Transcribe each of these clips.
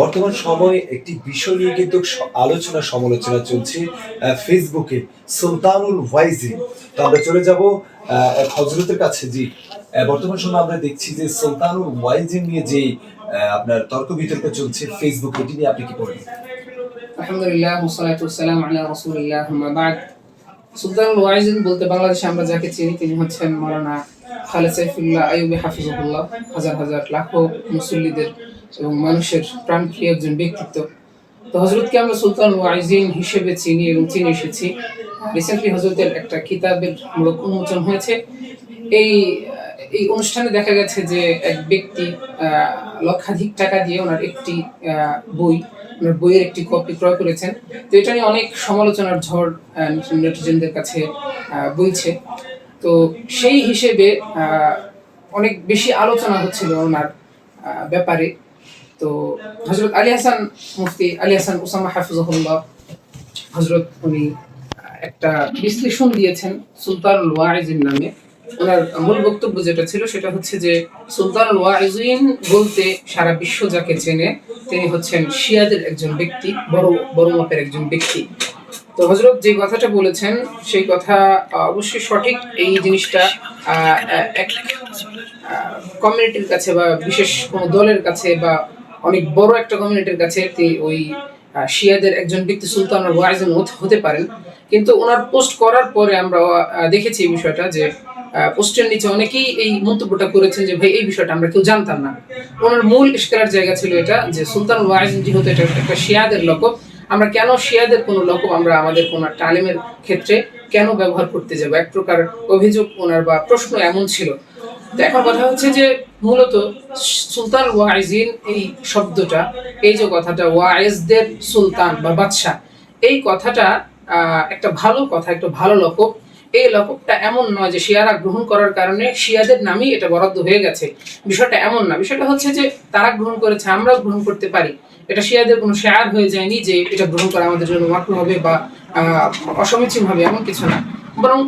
বর্তমান সময়ে একটি বিষয় নিয়ে কিন্তু আলোচনা সমালোচনা চলছে ফেসবুকে সুলতানুল ওয়াইজি। তো আমরা চলে যাব হজরতের কাছে জি। বর্তমান সময়ে আমরা দেখছি যে সুলতানুল ওয়াইজি নিয়ে যে আপনার তর্ক বিতর্ক চলছে ফেসবুক এটি নিয়ে আপনি কি বলবেন আলহামদুলিল্লাহ ওসালাত ওসালাম আলা রসুলিল্লাহ, আম্মা বাদ। সুলতানুল ওয়াইজিন বলতে বাংলাদেশে আমরা যাকে চিনি, তিনি হচ্ছেন মাওলানা খালেদ সাইফুল্লাহ আইয়ুবী হাফিজুল্লাহ হাজার হাজার লাখো মুসল্লিদের এবং মানুষের প্রাণপ্রিয় একজন ব্যক্তিত্ব। তো হজরতকে আমরা সুলতান ওয়াইজিন হিসেবে চিনি এবং চিনে এসেছি। রিসেন্টলি হজরতের একটা কিতাবের মূলক উন্মোচন হয়েছে। এই এই অনুষ্ঠানে দেখা গেছে যে এক ব্যক্তি লক্ষাধিক টাকা দিয়ে ওনার একটি বই, ওনার বইয়ের একটি কপি ক্রয় করেছেন। তো এটা নিয়ে অনেক সমালোচনার ঝড় নেটিজেনদের কাছে বইছে। তো সেই হিসেবে অনেক বেশি আলোচনা হচ্ছিল ওনার ব্যাপারে। তো হজরত আলী হাসান মুফতি, আলী হাসান ওসামা হাফিজুল্লাহ হজরত উনি একটা বিশ্লেষণ দিয়েছেন সুলতানুল ওয়াইজিন নামে। ওনার মূল বক্তব্য যেটা ছিল সেটা হচ্ছে যে সুলতানুল ওয়াইজিন বলতে সারা বিশ্ব যাকে চেনে, তিনি হচ্ছেন শিয়াদের একজন ব্যক্তি, বড় বড় মাপের একজন ব্যক্তি। তো হজরত যে কথাটা বলেছেন, সেই কথা অবশ্যই সঠিক। এই জিনিসটা এক কমিউনিটির কাছে বা বিশেষ কোনো দলের কাছে বা অনেক বড় একটা কমিউনিটির কাছে তি- ওই শিয়াদের একজন ব্যক্তি সুলতান ওয়াইজন হতে পারেন। কিন্তু ওনার পোস্ট করার পরে আমরা দেখেছি এই বিষয়টা যে পোস্টের নিচে অনেকেই এই মন্তব্যটা করেছেন যে, ভাই, এই বিষয়টা আমরা কেউ জানতাম না। ওনার মূল ইস্কার জায়গা ছিল এটা যে, সুলতান ওয়াইজন যেহেতু এটা একটা শিয়াদের লকব আমরা কেন শিয়াদের কোনো লকব আমরা আমাদের কোনো আলেমের ক্ষেত্রে কেন ব্যবহার করতে যাব? এক প্রকার অভিযোগ ওনার বা প্রশ্ন এমন ছিল। তো এখন কথা হচ্ছে যে মূলত সুলতান ওয়াইজিন এই শব্দটা, এই যে কথাটা ওয়াইজদের সুলতান বা বাদশাহ, এই কথাটা একটা ভালো কথা, একটা ভালো লকব এই লকবটা এমন নয় যে শিয়ারা গ্রহণ করার কারণে শিয়াদের নামই এটা বরাদ্দ হয়ে গেছে। বিষয়টা এমন না, বিষয়টা হচ্ছে যে তারা গ্রহণ করেছে, আমরাও গ্রহণ করতে পারি। এটা শিয়াদের কোনো শেয়ার হয়ে যায়নি যে এটা গ্রহণ করা আমাদের জন্য মাকরু হবে বা অসমীচীন হবে, এমন কিছু না। বরং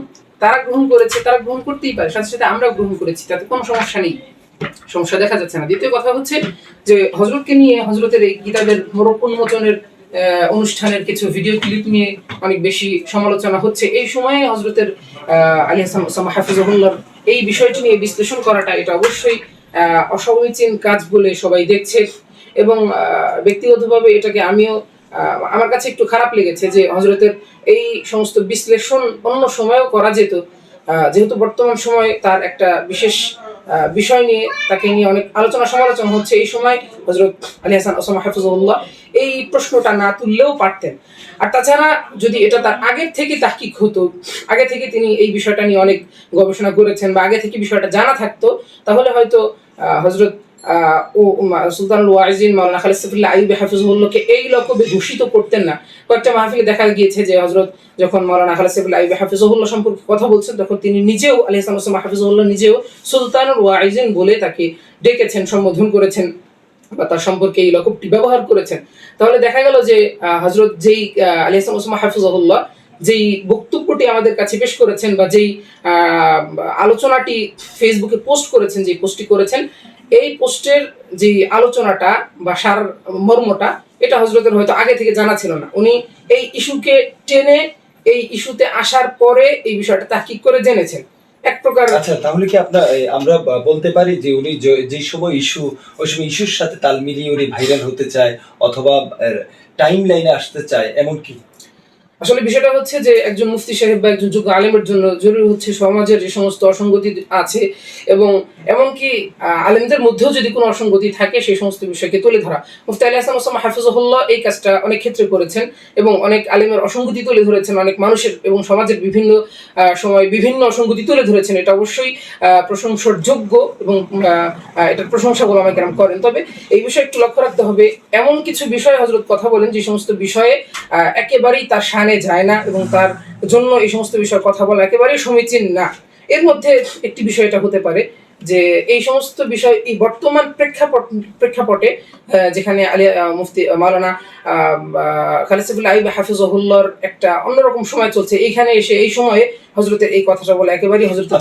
তারা গ্রহণ করেছে, তারা গ্রহণ করতেই পারে, সাথে সাথে আমরা গ্রহণ করেছি, তাতে কোনো সমস্যা নেই। সমস্যা দেখা যাচ্ছে না। দ্বিতীয় কথা হচ্ছে যে, হজরতকে নিয়ে, হজরতের এই কিতাবের মোরক উন্মোচনের অনুষ্ঠানের কিছু ভিডিও ক্লিপ নিয়ে অনেক বেশি সমালোচনা হচ্ছে। এই সময়ে হজরতের আলী হাসান হাফিজুল্লাহর এই বিষয়টি নিয়ে বিশ্লেষণ করাটা, এটা অবশ্যই অসমীচীন কাজ বলে সবাই দেখছে এবং ব্যক্তিগতভাবে এটাকে আমিও আমার কাছে একটু খারাপ লেগেছে যে হজরতের এই সমস্ত বিশ্লেষণ অন্য সময়েও করা যেত। যেহেতু বর্তমান সময়ে তার একটা বিশেষ বিষয় নিয়ে তাকে নিয়ে অনেক আলোচনা সমালোচনা হচ্ছে, এই সময় হজরত আলী হাসান ওসামা হাফিজুল্লাহ এই প্রশ্নটা না তুললেও পারতেন। আর তাছাড়া যদি এটা তার আগের থেকে তাহকিক হতো, আগে থেকে তিনি এই বিষয়টা নিয়ে অনেক গবেষণা করেছেন বা আগে থেকে বিষয়টা জানা থাকতো, তাহলে হয়তো হজরত আহ, সুলতানুল ওয়াইজিন মাওলানা খালিদ সাফিল্লাহ আইব হাফিজুল্লাহকে এই লকবে ঘোষিত করতেন না। কয়েকটা মাহফিলে দেখা গিয়েছে যে হজরত যখন মাওলানা খালিদ সাফিল্লাহ আইব হাফিজুল্লাহ সম্পর্কে কথা বলছেন তখন তিনি নিজেও আলী হাসান ওসমান হাফিজুল্লাহ নিজেও সুলতানুল ওয়াইজিন বলে তাকে ডেকেছেন সম্বোধন করেছেন বা তার সম্পর্কে এই লকবটি ব্যবহার করেছেন। তাহলে দেখা গেল যে হজরত যেই আলী হাসান ওসমান হাফিজুল্লাহ যেই বক্তব্যটি আমাদের কাছে পেশ করেছেন বা যেই আলোচনাটি ফেসবুকে পোস্ট করেছেন যে পোস্টটি করেছেন, এই পোস্টের যে আলোচনাটা বা সার মর্মটা, এটা হজরতের হয়তো আগে থেকে জানা ছিল না। উনি এই ইস্যুকে টেনে এই ইস্যুতে আসার পরে এই বিষয়টা তাহকিক করে জেনেছেন। এক প্রকার আচ্ছা তাহলে কি আপনার আমরা বলতে পারি যে উনি যে- সময় ইস্যু, ওই সময় ইস্যুর সাথে তাল মিলিয়ে উনি ভাইরাল হতে চায় অথবা টাইম লাইনে আসতে চায় এমন কি আসলে বিষয়টা হচ্ছে যে একজন মুফতি সাহেব বা একজন যোগ্য আলেমের জন্য জরুরি হচ্ছে সমাজের যে সমস্ত অসঙ্গতি আছে এবং এমনকি আলেমদের মধ্যেও যদি কোনো অসঙ্গতি থাকে সেই সমস্ত বিষয়কে তুলে ধরা। মুফতি আলী হাসান ওসামা হাফিজুল্লাহ এই কাজটা অনেক ক্ষেত্রে করেছেন এবং অনেক আলেমের অসঙ্গতি তুলে ধরেছেন, অনেক মানুষের এবং সমাজের বিভিন্ন সময় বিভিন্ন অসঙ্গতি তুলে ধরেছেন। এটা অবশ্যই প্রশংসার যোগ্য এবং এটার প্রশংসা বলে আমাকে করেন। তবে এই বিষয়ে একটু লক্ষ্য রাখতে হবে, এমন কিছু বিষয়ে হজরত কথা বলেন যে সমস্ত বিষয়ে একেবারেই তার শানে যায় না এবং তার জন্য এই সমস্ত বিষয়ে কথা বলা একেবারেই সমীচীন না। এর মধ্যে একটি বিষয়টা হতে পারে যে এই সমস্ত বিষয় এই বর্তমান প্রেক্ষাপট প্রেক্ষাপটে যেখানে আলী মুফতি আহ, মাওলানা খালিসিবুল আইব হাফিজহুল্লার একটা অন্যরকম সময় চলছে। এইখানে এসে এই সময়ে হজরতের এই কথাটা বলে একেবারেই হজরত